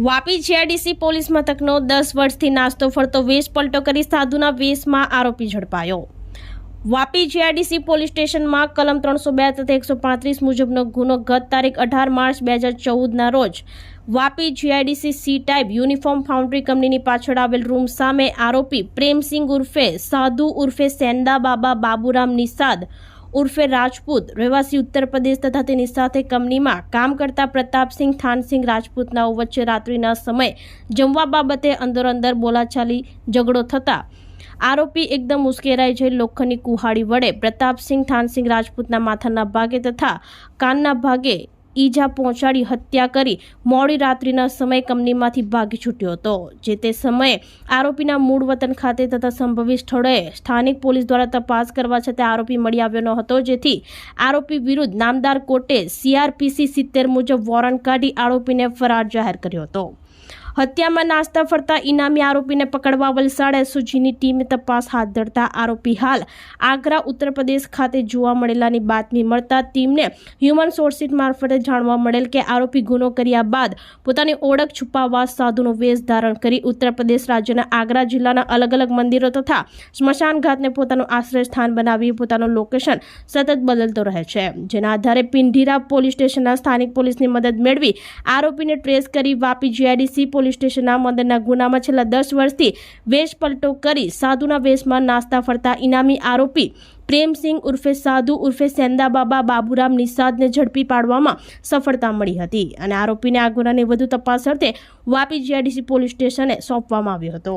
Vapi GIDC police મથકનો દસ વર્ષથી નાસ્તો ફરતો વેશ પલટો કરી સાધુના વેશમાં આરોપી ઝડપાયો. વાપી જીઆઈડીસી પોલીસ સ્ટેશનમાં કલમ ત્રણસો બે તથા એકસો પાંત્રીસ મુજબનો ગુનો ગત તારીખ અઢાર માર્ચ બે હજાર ચૌદના રોજ Vapi GIDC C type uniform foundry કંપનીની પાછળ આવેલ રૂમ સામે આરોપી પ્રેમસિંહ ઉર્ફે સાધુ ઉર્ફે સેંદા બાબા બાબુરામ નિષાદ ઉર્ફે રાજપૂત. રહેવાસી ઉત્તર પ્રદેશ તથા તેની સાથે કંપનીમાં કામ કરતા પ્રતાપસિંહ થાનસિંહ રાજપૂતનાઓ વચ્ચે રાત્રિના સમયે જમવા બાબતે અંદરો અંદર બોલાચાલી, ઝઘડો થતા આરોપી એકદમ ઉશ્કેરાઈ જઈ લોખંડની કુહાડી વડે પ્રતાપસિંહ થાનસિંહ રાજપૂતના માથાના ભાગે તથા કાનના ભાગે ઈજા પહોંચાડી હત્યા કરી મોડી રાત્રિના સમયે કંપનીમાંથી ભાગી છૂટ્યો હતો, જે તે સમયે આરોપીના મૂળ વતન ખાતે તથા સંભવિત સ્થળોએ સ્થાનિક પોલીસ દ્વારા તપાસ કરવા છતાં આરોપી મળી આવ્યો ન હતો, જેથી આરોપી વિરુદ્ધ નામદાર કોર્ટે સીઆરપીસી સિત્તેર મુજબ વોરંટ કાઢી આરોપીને ફરાર જાહેર કર્યો હતો. હત્યામાં નાસ્તા ફરતા ઇનામી આરોપીને પકડવા વલસાડ એસઓજીની ટીમે તપાસ હાથ ધરતા આરોપી હાલ આગ્રા, ઉત્તર પ્રદેશ ખાતે જોવા મળેલાની બાતમી મળતા ટીમને હ્યુમન સોર્સીસ મારફતે જાણવા મળેલ કે આરોપી ગુનો કર્યા બાદ પોતાની ઓળખ છુપાવવા સાધુનો વેશ ધારણ કરી ઉત્તર પ્રદેશ રાજ્યના આગ્રા જિલ્લાના અલગ અલગ મંદિરો તથા સ્મશાન ઘાટને પોતાનું આશ્રય સ્થાન બનાવી પોતાનું લોકેશન સતત બદલતો રહે છે. જેના આધારે પિંઢીરા પોલીસ સ્ટેશનના સ્થાનિક પોલીસની મદદ મેળવી આરોપીને ટ્રેસ કરી વાપી જીઆઈડીસી પોલીસ સ્ટેશનના મંદિરના ગુનામાં છેલ્લા દસ વર્ષથી વેશપલટો કરી સાધુના વેશમાં નાસ્તા ફરતા ઇનામી આરોપી પ્રેમસિંહ ઉર્ફે સાધુ ઉર્ફે સેંદા બાબા બાબુરામ નિષાદને ઝડપી પાડવામાં સફળતા મળી હતી અને આરોપીને આ ગુનાની વધુ તપાસ અર્થે વાપી જીઆઈડીસી પોલીસ સ્ટેશને સોંપવામાં આવ્યો હતો.